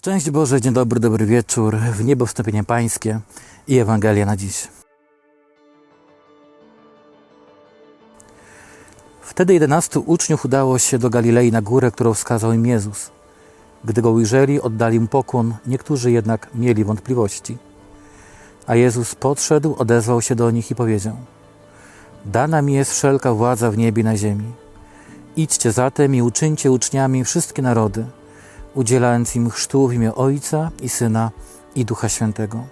Szczęść Boże, dzień dobry, dobry wieczór, w niebo wstąpienie Pańskie i Ewangelia na dziś. Wtedy jedenastu uczniów udało się do Galilei na górę, którą wskazał im Jezus. Gdy go ujrzeli, oddali mu pokłon, niektórzy jednak mieli wątpliwości. A Jezus podszedł, odezwał się do nich i powiedział: Dana mi jest wszelka władza w niebie i na ziemi. Idźcie zatem i uczyńcie uczniami wszystkie narody, udzielając im chrztu w imię Ojca i Syna i Ducha Świętego.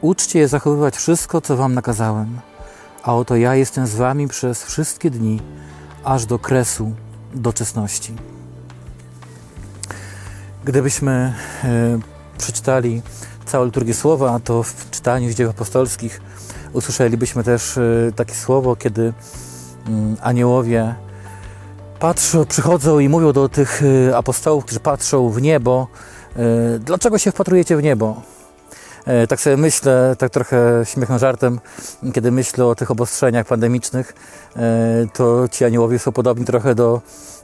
Uczcie je zachowywać wszystko, co wam nakazałem, a oto ja jestem z wami przez wszystkie dni, aż do kresu doczesności. Gdybyśmy e, przeczytali całą liturgię słowa, to w czytaniu z dzieł apostolskich usłyszelibyśmy też e, takie słowo, kiedy mm, aniołowie patrzą, przychodzą i mówią do tych y, apostołów, którzy patrzą w niebo, y, dlaczego się wpatrujecie w niebo? E, Tak sobie myślę, tak trochę śmiechem, żartem, kiedy myślę o tych obostrzeniach pandemicznych, e, to ci aniołowie są podobni trochę do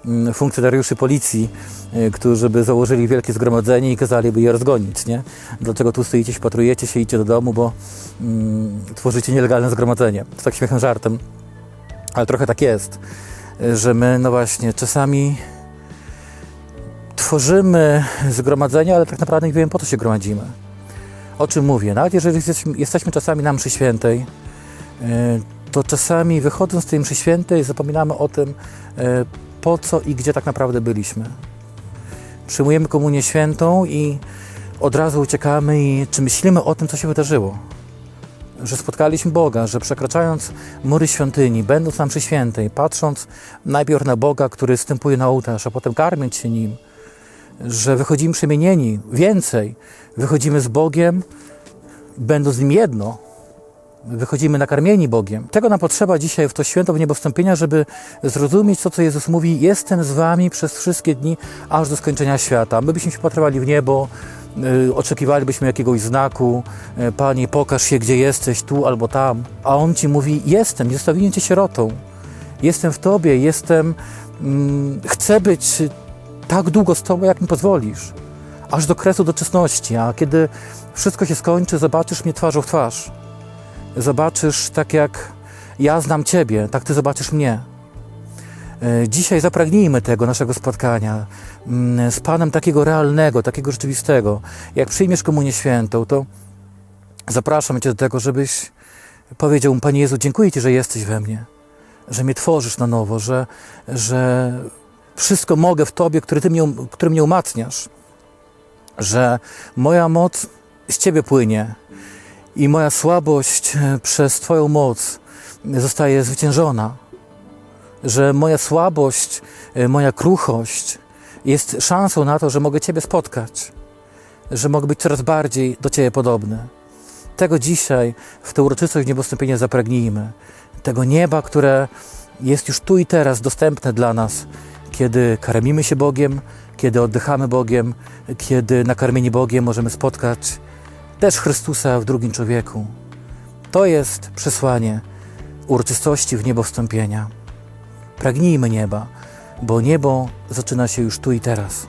mm, funkcjonariuszy policji, e, którzy by założyli wielkie zgromadzenie i kazaliby je rozgonić, nie? Dlaczego tu stoicie, wpatrujecie się, idźcie do domu, bo mm, tworzycie nielegalne zgromadzenie. To tak śmiechem, żartem, ale trochę tak jest że my, no właśnie, czasami tworzymy zgromadzenia, ale tak naprawdę nie wiemy, po co się gromadzimy. O czym mówię? Nawet jeżeli jesteśmy, jesteśmy czasami na mszy świętej, e, to czasami wychodząc z tej mszy świętej zapominamy o tym, e, po co i gdzie tak naprawdę byliśmy. Przyjmujemy komunię świętą i od razu uciekamy i czy myślimy o tym, co się wydarzyło że spotkaliśmy Boga, że przekraczając mury świątyni, będąc na mszy świętej, patrząc najpierw na Boga, który wstępuje na ołtarz, a potem karmiąc się Nim, że wychodzimy przemienieni, więcej, wychodzimy z Bogiem, będąc z Nim jedno, wychodzimy nakarmieni Bogiem. Tego nam potrzeba dzisiaj w to święto w niebowstąpienia, żeby zrozumieć to, co Jezus mówi, jestem z wami przez wszystkie dni, aż do skończenia świata. My byśmy się patrywali w niebo, oczekiwalibyśmy jakiegoś znaku, y, Panie, pokaż się, gdzie jesteś, tu albo tam. A On Ci mówi, jestem, nie zostawiłem Cię sierotą. Jestem w Tobie, jestem, mm, chcę być tak długo z Tobą, jak mi pozwolisz. Aż do kresu doczesności, a kiedy wszystko się skończy, zobaczysz mnie twarzą w twarz. Zobaczysz tak jak ja znam Ciebie, tak Ty zobaczysz mnie. E, Dzisiaj zapragnijmy tego naszego spotkania mm, z Panem takiego realnego, takiego rzeczywistego. Jak przyjmiesz Komunię Świętą, to zapraszam Cię do tego, żebyś powiedział mu, Panie Jezu, dziękuję Ci, że jesteś we mnie, że mnie tworzysz na nowo, że, że wszystko mogę w Tobie, który, ty mnie, który mnie umacniasz, że moja moc z Ciebie płynie i moja słabość e, przez Twoją moc zostaje zwyciężona że moja słabość, y, moja kruchość jest szansą na to, że mogę Ciebie spotkać, że mogę być coraz bardziej do Ciebie podobny. Tego dzisiaj w tę uroczystość niebostąpienia zapragnijmy. Tego nieba, które jest już tu i teraz dostępne dla nas, kiedy karmimy się Bogiem, kiedy oddychamy Bogiem, kiedy nakarmieni Bogiem możemy spotkać też Chrystusa w drugim człowieku. To jest przesłanie uroczystości w niebo wstąpienia. Pragnijmy nieba, bo niebo zaczyna się już tu i teraz.